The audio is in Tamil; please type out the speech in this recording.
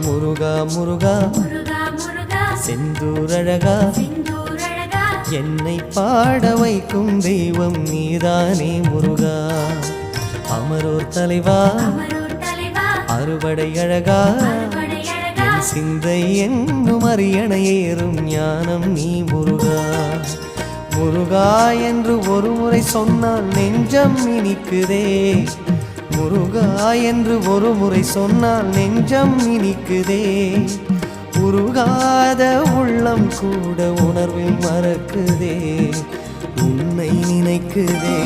முருகா முருகா. செந்தூரழகா என்னை பாட வைக்கும் தெய்வம் நீதானே முருகா. அமரோர் தலைவா. அறுபடை அழகா. சிந்தை என்னும் அரியணை ஏறும் ஞானம் நீ முருகா. முருகா என்று ஒரு முறை சொன்னால் நெஞ்சம் இனிக்குதே. முருகா என்று ஒரு முறை சொன்னால் நெஞ்சம் இனிக்குதே. உருகாத உள்ளம் கூட உணர்வில் மறக்குதே. உன்னை நினைக்குதே.